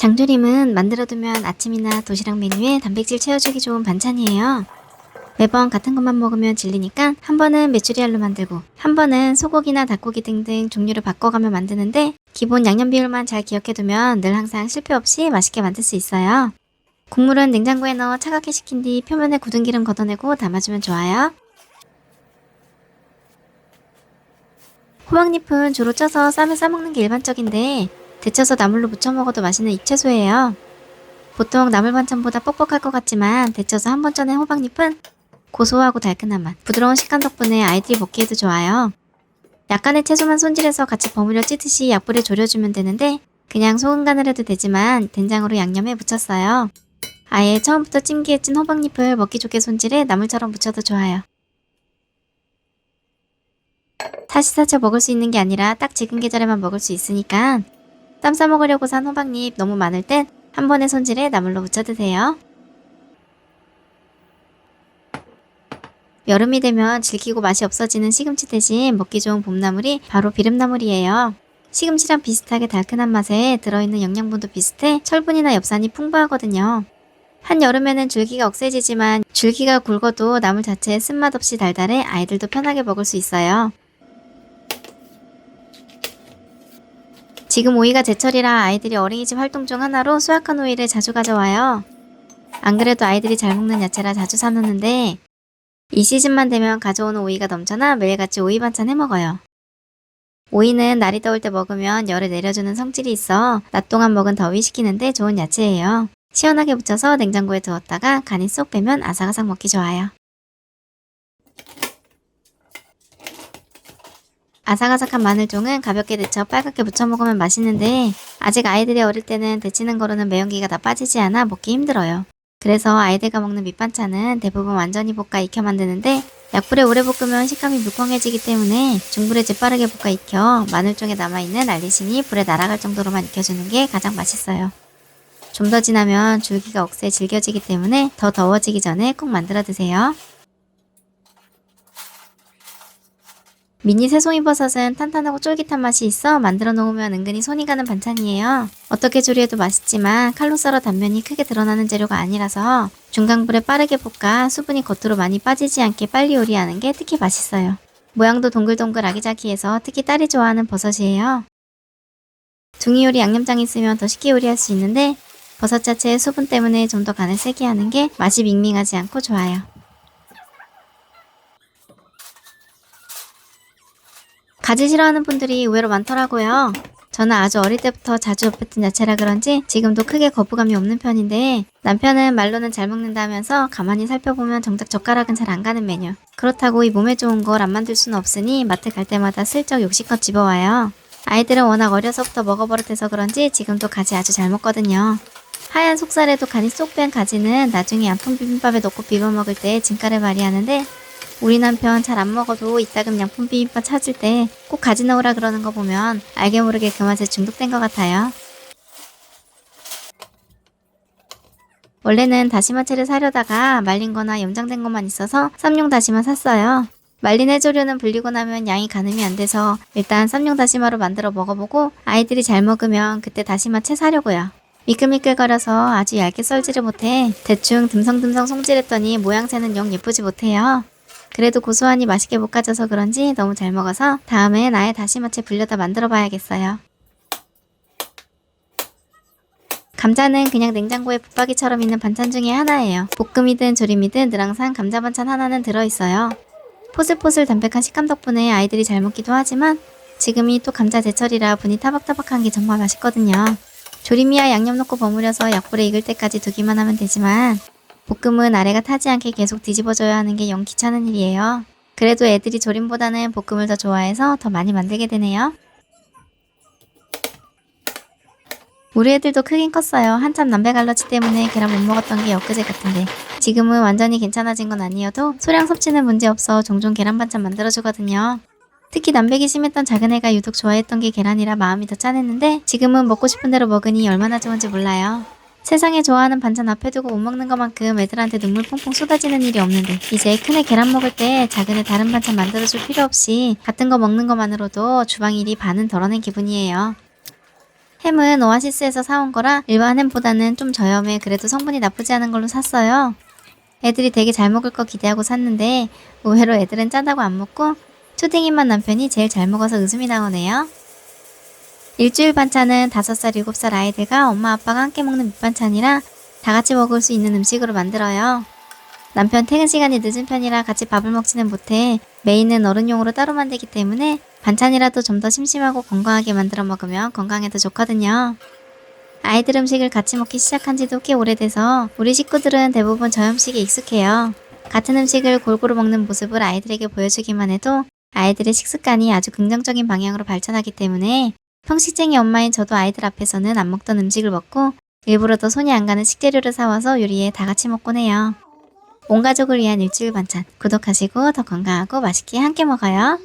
장조림은 만들어두면 아침이나 도시락 메뉴에 단백질 채워주기 좋은 반찬이에요. 매번 같은 것만 먹으면 질리니까 한 번은 메추리알로 만들고 한 번은 소고기나 닭고기 등등 종류를 바꿔가며 만드는데 기본 양념 비율만 잘 기억해두면 늘 항상 실패 없이 맛있게 만들 수 있어요. 국물은 냉장고에 넣어 차갑게 식힌 뒤 표면에 굳은 기름 걷어내고 담아주면 좋아요. 호박잎은 주로 쪄서 쌈에 싸먹는 게 일반적인데 데쳐서 나물로 무쳐 먹어도 맛있는 잎채소예요. 보통 나물 반찬보다 뻑뻑할 것 같지만 데쳐서 한번 쪄낸 호박잎은 고소하고 달큰한 맛, 부드러운 식감 덕분에 아이들이 먹기에도 좋아요. 약간의 채소만 손질해서 같이 버무려 찌듯이 약불에 졸여주면 되는데 그냥 소금 간을 해도 되지만 된장으로 양념해 무쳤어요. 아예 처음부터 찜기에 찐 호박잎을 먹기 좋게 손질해 나물처럼 무쳐도 좋아요. 사시사철 먹을 수 있는 게 아니라 딱 지금 계절에만 먹을 수 있으니까 쌈 싸 먹으려고 산 호박잎 너무 많을 땐 한 번에 손질해 나물로 무쳐 드세요. 여름이 되면 질기고 맛이 없어지는 시금치 대신 먹기 좋은 봄나물이 바로 비름나물이에요. 시금치랑 비슷하게 달큰한 맛에 들어있는 영양분도 비슷해 철분이나 엽산이 풍부하거든요. 한여름에는 줄기가 억세지지만 줄기가 굵어도 나물 자체에 쓴맛 없이 달달해 아이들도 편하게 먹을 수 있어요. 지금 오이가 제철이라 아이들이 어린이집 활동 중 하나로 수확한 오이를 자주 가져와요. 안 그래도 아이들이 잘 먹는 야채라 자주 사놓는데 이 시즌만 되면 가져오는 오이가 넘쳐나 매일같이 오이 반찬 해 먹어요. 오이는 날이 더울 때 먹으면 열을 내려주는 성질이 있어 낮 동안 먹은 더위 식히는데 좋은 야채예요. 시원하게 무쳐서 냉장고에 두었다가 간이 쏙 빼면 아삭아삭 먹기 좋아요. 아삭아삭한 마늘종은 가볍게 데쳐 빨갛게 무쳐 먹으면 맛있는데 아직 아이들이 어릴 때는 데치는 거로는 매운기가 다 빠지지 않아 먹기 힘들어요. 그래서 아이들과 먹는 밑반찬은 대부분 완전히 볶아 익혀 만드는데 약불에 오래 볶으면 식감이 물컹해지기 때문에 중불에 재빠르게 볶아 익혀 마늘종에 남아있는 알리신이 불에 날아갈 정도로만 익혀주는 게 가장 맛있어요. 좀 더 지나면 줄기가 억세 질겨지기 때문에 더 더워지기 전에 꼭 만들어 드세요. 미니 새송이버섯은 탄탄하고 쫄깃한 맛이 있어 만들어 놓으면 은근히 손이 가는 반찬이에요. 어떻게 조리해도 맛있지만 칼로 썰어 단면이 크게 드러나는 재료가 아니라서 중강불에 빠르게 볶아 수분이 겉으로 많이 빠지지 않게 빨리 요리하는 게 특히 맛있어요. 모양도 동글동글 아기자기해서 특히 딸이 좋아하는 버섯이에요. 둥이 요리 양념장 있으면 더 쉽게 요리할 수 있는데 버섯 자체의 수분 때문에 좀 더 간을 세게 하는 게 맛이 밍밍하지 않고 좋아요. 가지 싫어하는 분들이 의외로 많더라고요. 저는 아주 어릴 때부터 자주 접했던 야채라 그런지 지금도 크게 거부감이 없는 편인데 남편은 말로는 잘 먹는다면서 가만히 살펴보면 정작 젓가락은 잘 안 가는 메뉴. 그렇다고 이 몸에 좋은 걸 안 만들 수는 없으니 마트 갈 때마다 슬쩍 욕심껏 집어와요. 아이들은 워낙 어려서부터 먹어버릇해서 그런지 지금도 가지 아주 잘 먹거든요. 하얀 속살에도 간이 쏙 뺀 가지는 나중에 양품 비빔밥에 넣고 비벼 먹을 때 진가를 발휘하는데 우리 남편 잘 안 먹어도 이따금 양품 비빔밥 찾을 때 꼭 가지 넣으라 그러는 거 보면 알게 모르게 그 맛에 중독된 것 같아요. 원래는 다시마채를 사려다가 말린 거나 염장된 것만 있어서 쌈용 다시마 샀어요. 말린 해조류는 불리고 나면 양이 가늠이 안 돼서 일단 쌈용 다시마로 만들어 먹어보고 아이들이 잘 먹으면 그때 다시마 채 사려고요. 미끌미끌거려서 아주 얇게 썰지를 못해 대충 듬성듬성 손질했더니 모양새는 영 예쁘지 못해요. 그래도 고소하니 맛있게 볶아져서 그런지 너무 잘 먹어서 다음엔 아예 다시마채 불려다 만들어 봐야겠어요. 감자는 그냥 냉장고에 붙박이처럼 있는 반찬 중에 하나예요. 볶음이든 조림이든 늘 항상 감자 반찬 하나는 들어있어요. 포슬포슬 담백한 식감 덕분에 아이들이 잘 먹기도 하지만 지금이 또 감자 제철이라 분이 타박타박한 게 정말 맛있거든요. 조림이야 양념 넣고 버무려서 약불에 익을 때까지 두기만 하면 되지만 볶음은 아래가 타지 않게 계속 뒤집어줘야 하는 게 영 귀찮은 일이에요. 그래도 애들이 조림보다는 볶음을 더 좋아해서 더 많이 만들게 되네요. 우리 애들도 크긴 컸어요. 한참 남배 갈러치 때문에 계란 못 먹었던 게 엊그제 같은데. 지금은 완전히 괜찮아진 건 아니어도 소량 섭취는 문제없어 종종 계란 반찬 만들어주거든요. 특히 남배기 심했던 작은 애가 유독 좋아했던 게 계란이라 마음이 더 짠했는데 지금은 먹고 싶은 대로 먹으니 얼마나 좋은지 몰라요. 세상에 좋아하는 반찬 앞에 두고 못 먹는 것만큼 애들한테 눈물 퐁퐁 쏟아지는 일이 없는데 이제 큰애 계란 먹을 때 작은애 다른 반찬 만들어줄 필요 없이 같은 거 먹는 것만으로도 주방 일이 반은 덜어낸 기분이에요. 햄은 오아시스에서 사온 거라 일반 햄보다는 좀 저렴해 그래도 성분이 나쁘지 않은 걸로 샀어요. 애들이 되게 잘 먹을 거 기대하고 샀는데 의외로 애들은 짜다고 안 먹고 초딩인 만 남편이 제일 잘 먹어서 웃음이 나오네요. 일주일 반찬은 5살, 7살 아이들과 엄마 아빠가 함께 먹는 밑반찬이라 다 같이 먹을 수 있는 음식으로 만들어요. 남편 퇴근 시간이 늦은 편이라 같이 밥을 먹지는 못해 메인은 어른용으로 따로 만들기 때문에 반찬이라도 좀 더 심심하고 건강하게 만들어 먹으면 건강에도 좋거든요. 아이들 음식을 같이 먹기 시작한 지도 꽤 오래돼서 우리 식구들은 대부분 저 음식에 익숙해요. 같은 음식을 골고루 먹는 모습을 아이들에게 보여주기만 해도 아이들의 식습관이 아주 긍정적인 방향으로 발전하기 때문에 평식쟁이 엄마인 저도 아이들 앞에서는 안 먹던 음식을 먹고 일부러 더 손이 안 가는 식재료를 사와서 요리해 다 같이 먹곤 해요. 온 가족을 위한 일주일 반찬 구독하시고 더 건강하고 맛있게 함께 먹어요.